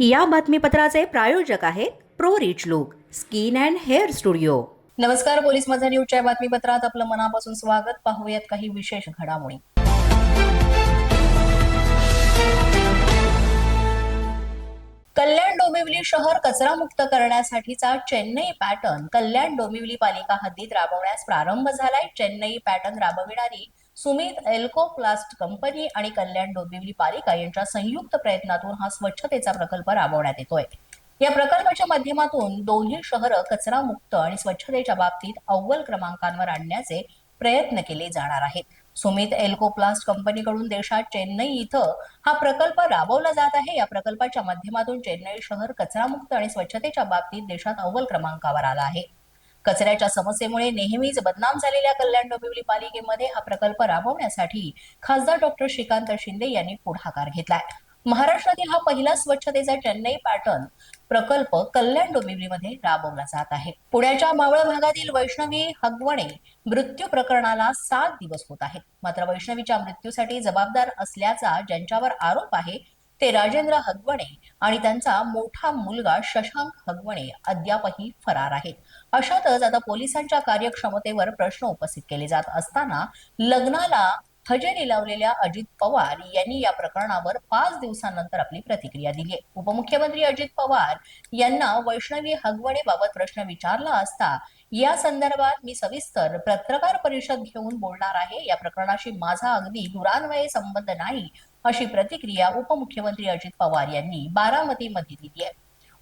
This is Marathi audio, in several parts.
या बातमीपत्राचे प्रायोजक आहेत pro rich look skin and hair studio. नमस्कार पोलीस माझा न्यूजच्या बातमीपत्रात आपलं मनापासून स्वागत. पाहूयात काही विशेष घडामोडी. कल्याण डोंबिवली शहर कचरामुक्त करण्यासाठीचा चेन्नई पॅटर्न कल्याण डोंबिवली पालिका हद्दीत राबवण्यास प्रारंभ झालाय. चेन्नई पॅटर्न राबविणारी सुमित एल्को प्लास्ट कंपनी आणि कल्याण डोंबिवली पालिका यांच्या संयुक्त प्रयत्नातून हा स्वच्छतेचा प्रकल्प राबवण्यात येतोय. या प्रकल्पाच्या माध्यमातून दोन्ही शहरं कचरामुक्त आणि स्वच्छतेच्या बाबतीत अव्वल क्रमांकांवर आणण्याचे प्रयत्न केले जाणार आहेत. सुमित एल्कोप्लास्ट कंपनीकडून देशात चेन्नई इथं हा प्रकल्प राबवला जात आहे. या प्रकल्पाच्या माध्यमातून चेन्नई शहर कचरामुक्त आणि स्वच्छतेच्या बाबतीत देशात अव्वल क्रमांकावर आला आहे. कचऱ्याच्या समस्येमुळे नेहमीच बदनाम झालेल्या कल्याण डोंबिवली पालिकेमध्ये हा प्रकल्प राबवण्यासाठी खासदार डॉक्टर श्रीकांत शिंदे यांनी पुढाकार घेतलाय. महाराष्ट्रातील हा पहिला स्वच्छतेचा चेन्नई पॅटर्न प्रकल्प कल्याण डोंबिवलीमध्ये राबवला जात आहे. पुण्याच्या मावळ भागातील वैष्णवी हगवणे मृत्यू प्रकरणाला सात दिवस होत आहेत. मात्र वैष्णवीच्या मृत्यूसाठी जबाबदार असल्याचा ज्यांच्यावर आरोप आहे ते राजेंद्र हगवणे आणि त्यांचा मोठा मुलगा शशांक हगवणे अद्यापही फरार आहेत. अशातच आता पोलिसांच्या कार्यक्षमतेवर प्रश्न उपस्थित केले जात असताना लग्नाला हजेरी लावलेल्या अजित पवार यांनी या प्रकरणावर पाच दिवसांनंतर आपली प्रतिक्रिया दिली आहे. उपमुख्यमंत्री अजित पवार यांना वैष्णवी हगवणे बाबत प्रश्न विचारला असता या संदर्भात मी सविस्तर पत्रकार परिषद घेऊन बोलणार आहे. या प्रकरणाशी माझा अगदी दुरान्वये संबंध नाही. अशी प्रतिक्रिया उपमुख्यमंत्री अजित पवार यांनी बारामतीमध्ये दिली आहे.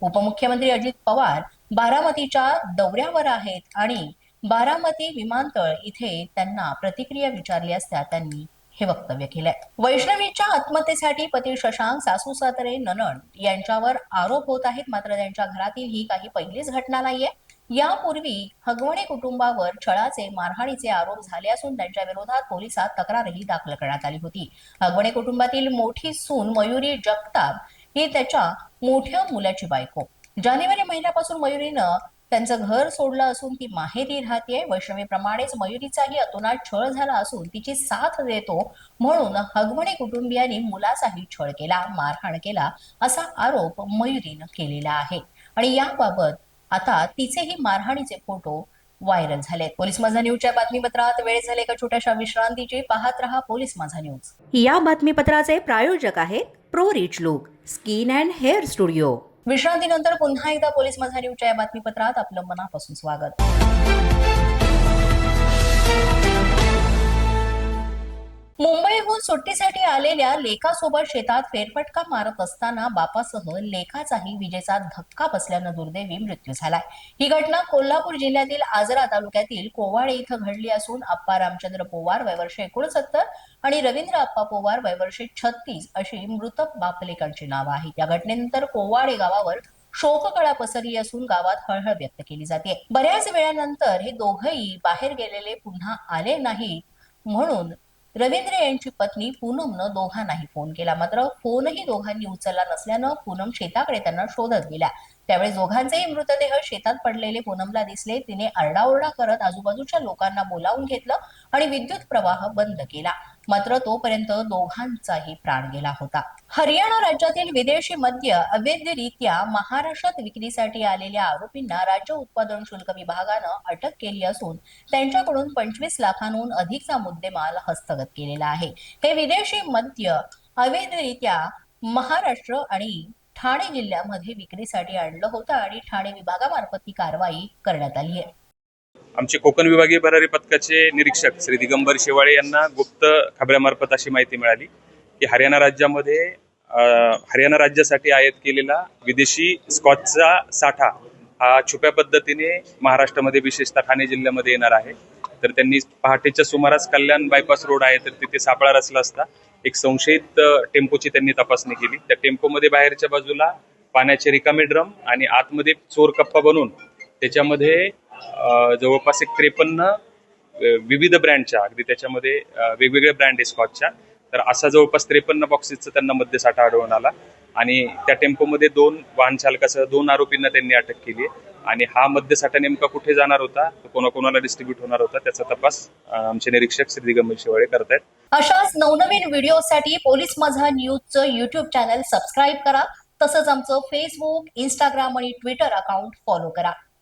उपमुख्यमंत्री अजित पवार बारामतीच्या दौऱ्यावर आहेत आणि बारामती विमानतळ इथे त्यांना प्रतिक्रिया विचारली असता त्यांनी हे वक्तव्य केलंय. वैष्णवीच्या आत्महत्येसाठी पती शशांक सासू सातरे ननड यांच्यावर आरोप होत आहेत. मात्र त्यांच्या घरातील ही काही पहिलीच घटना नाहीये. यापूर्वी हगवणे कुटुंबावर छळाचे मारहाणीचे आरोप झाले असून त्यांच्या विरोधात पोलिसात तक्रारही दाखल करण्यात आली होती. हगवणे कुटुंबातील मोठी सून मयुरी जगताप ही त्याच्या मोठ्या मुलाची बायको. जानेवारी महिन्यापासून मयुरीनं त्यांचं घर सोडलं असून ती माहेरी राहतेय. वैष्णवीप्रमाणेच मयुरीचाही अतोनात छळ झाला असून तिची साथ देतो म्हणून हगवणे कुटुंबियांनी मुलाचाही छळ केला मारहाण केला असा आरोप मयुरीनं केलेला आहे. आणि याबाबत आता तिचेही मारहाणीचे फोटो व्हायरल झालेत. पोलीस माझा न्यूजच्या बातमीपत्रात वेळ झाले एका छोट्याशा विश्रांतीची? पाहत रहा पोलीस माझा न्यूज या बातमीपत्राचे प्रायोजक आहेत pro rich look skin and hair studio. विश्रांतीनंतर पुन्हा एकदा पोलीस माझा न्यूजच्या या बातमीपत्रात आपलं मनापासून स्वागत. मुंबईहून सुट्टीसाठी आलेल्या लेखासोबत शेतात फेरफटका मारत असताना बापासह लेखाचाही विजेचा धक्का बसल्यानं दुर्दैवी मृत्यू झालाय. ही घटना कोल्हापूर जिल्ह्यातील आजरा तालुक्यातील कोवाळे इथं घडली असून अप्पा रामचंद्र पोवार वयवर्ष एकोणसत्तर आणि रवींद्र अप्पा पोवार वयवर्ष छत्तीस अशी मृत बापलेकांची नावं आहेत. या घटनेनंतर कोवाडे गावावर शोककळा पसरली असून गावात हळहळ व्यक्त केली जाते. बऱ्याच वेळानंतर हे दोघंही बाहेर गेलेले पुन्हा आले नाहीत म्हणून रवींद्र यांची पत्नी पूनमनं दोघांनाही फोन केला. मात्र फोनही दोघांनी उचलला नसल्यानं पूनम शेताकडे त्यांना शोधत गेल्या त्यावेळी दोघांचेही मृतदेह शेतात पडलेले पूनमला दिसले. तिने आरडाओरडा करत आजूबाजूच्या लोकांना बोलावून घेतलं आणि विद्युत प्रवाह बंद केला. मात्र तोपर्यंत दोघांचाही प्राण गेला होता. हरियाणा राज्यातील विदेशी मद्य अवैधरित्या महाराष्ट्रात विक्रीसाठी आलेल्या आरोपींना राज्य उत्पादन शुल्क विभागानं अटक केली असून त्यांच्याकडून पंचवीस लाखांहून अधिकचा मुद्देमाल हस्तगत केलेला आहे. हे विदेशी मद्य अवैधरित्या महाराष्ट्र आणि ठाणे जिल्ह्यामध्ये विक्रीसाठी आणलं होतं आणि ठाणे विभागामार्फत ही कारवाई करण्यात आली आहे. आमचे कोकण विभागीय भरारी पथकाचे निरीक्षक श्री दिगंबर शेवाळे यांना गुप्त खबऱ्यामार्फत अशी माहिती मिळाली की हरियाणा राज्यामध्ये हरियाणा राज्यासाठी आयात केलेला विदेशी स्कॉचचा साठा हा छुप्या पद्धतीने महाराष्ट्रामध्ये विशेषतः ठाणे जिल्ह्यामध्ये येणार आहे. तर त्यांनी पहाटेच्या सुमारास कल्याण बायपास रोड आहे तर तिथे सापळा रचला असता. एक संशयित टेम्पोची त्यांनी तपासणी केली. त्या टेम्पोमध्ये बाहेरच्या बाजूला पाण्याचे रिकामे ड्रम आणि आतमध्ये चोर कप्पा बनवून त्याच्यामध्ये जवळपास एक त्रेपन्न विविध ब्रँडच्या अगदी त्याच्यामध्ये वेगवेगळ्या वेगवेगळे ब्रँड आहे स्कॉचच्या. तर असा जवळपास त्रेपन्न बॉक्सेसचा त्यांना मद्यसाठा आढळून आला. आणि त्या टेम्पोमध्ये दोन वाहन चालकासह दोन आरोपींना त्यांनी अटक केली आहे. आणि हा मद्यसाठा नेमका कुठे जाणार होता कोणाकोणाला डिस्ट्रीब्यूट होणार होता त्याचा तपास आमचे निरीक्षक श्री दिगंबर शेवाळे करतायत. अशाच नवनवीन व्हिडिओसाठी पोलीस माझा न्यूजचं युट्यूब चॅनल सबस्क्राईब करा. तसंच आमचं फेसबुक इंस्टाग्राम आणि ट्विटर अकाउंट फॉलो करा.